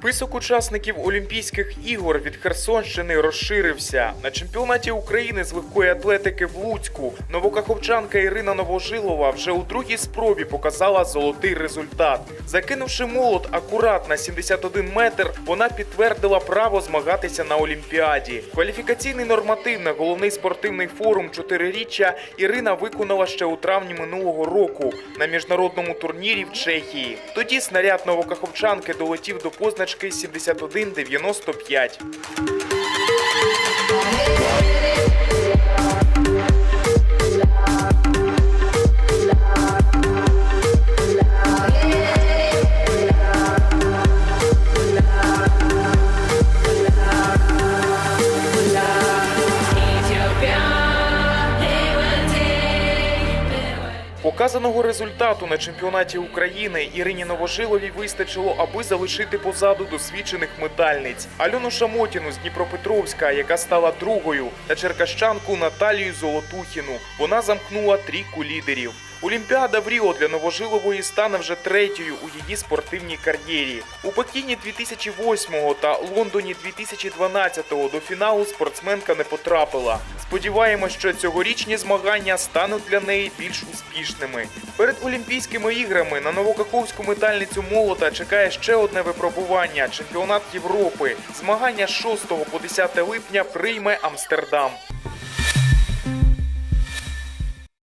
Список учасників Олімпійських ігор від Херсонщини розширився. На чемпіонаті України з легкої атлетики в Луцьку новокаховчанка Ірина Новожилова вже у другій спробі показала золотий результат. Закинувши молот акурат на 71 метр, вона підтвердила право змагатися на Олімпіаді. Кваліфікаційний норматив на головний спортивний форум чотириріччя Ірина виконала ще у травні минулого року на міжнародному турнірі в Чехії. Тоді снаряд новокаховчанки долетів до позначки 71,95. Показаного результату на чемпіонаті України Ірині Новожиловій вистачило, аби залишити позаду досвідчених медальниць Альону Шамотіну з Дніпропетровська, яка стала другою, та черкащанку Наталію Золотухіну. Вона замкнула трійку лідерів. Олімпіада в Ріо для Новожилової стане вже третьою у її спортивній кар'єрі. У Пекіні 2008 та Лондоні 2012 до фіналу спортсменка не потрапила. Сподіваємось, що цьогорічні змагання стануть для неї більш успішними. Перед Олімпійськими іграми на новокаховську метальницю молота чекає ще одне випробування чемпіонат Європи. Змагання з 6 по 10 липня прийме Амстердам.